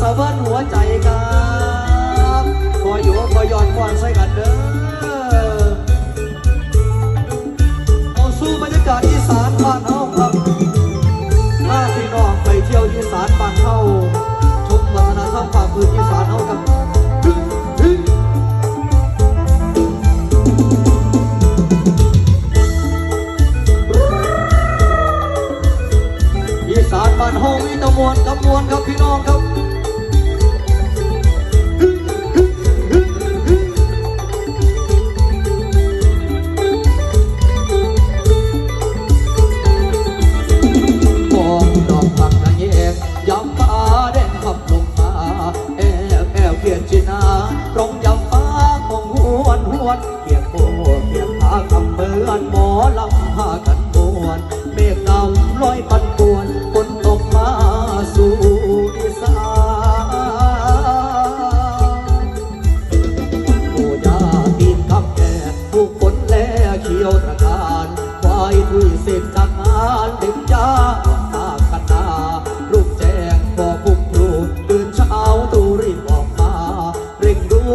สะเบิ้นหัวใจครับพออยู่พอย้อนความใส่กันเด้อเอาสู้บรรยากาศอีสานบ้านเฮาครับถ้าพี่น้องไปเที่ยวอีสานบ้านเฮาชมวัฒนธรรมป่าพื้นอีสานเฮากันอีสานบ้านเฮามีตะมวนกับมวนครับพี่น้องครับ อยปั่นป่วนฝนตกมาสู่อีสานโอ้ยาตีนกับแก่ผู้ฝนแล่เขียวตะกา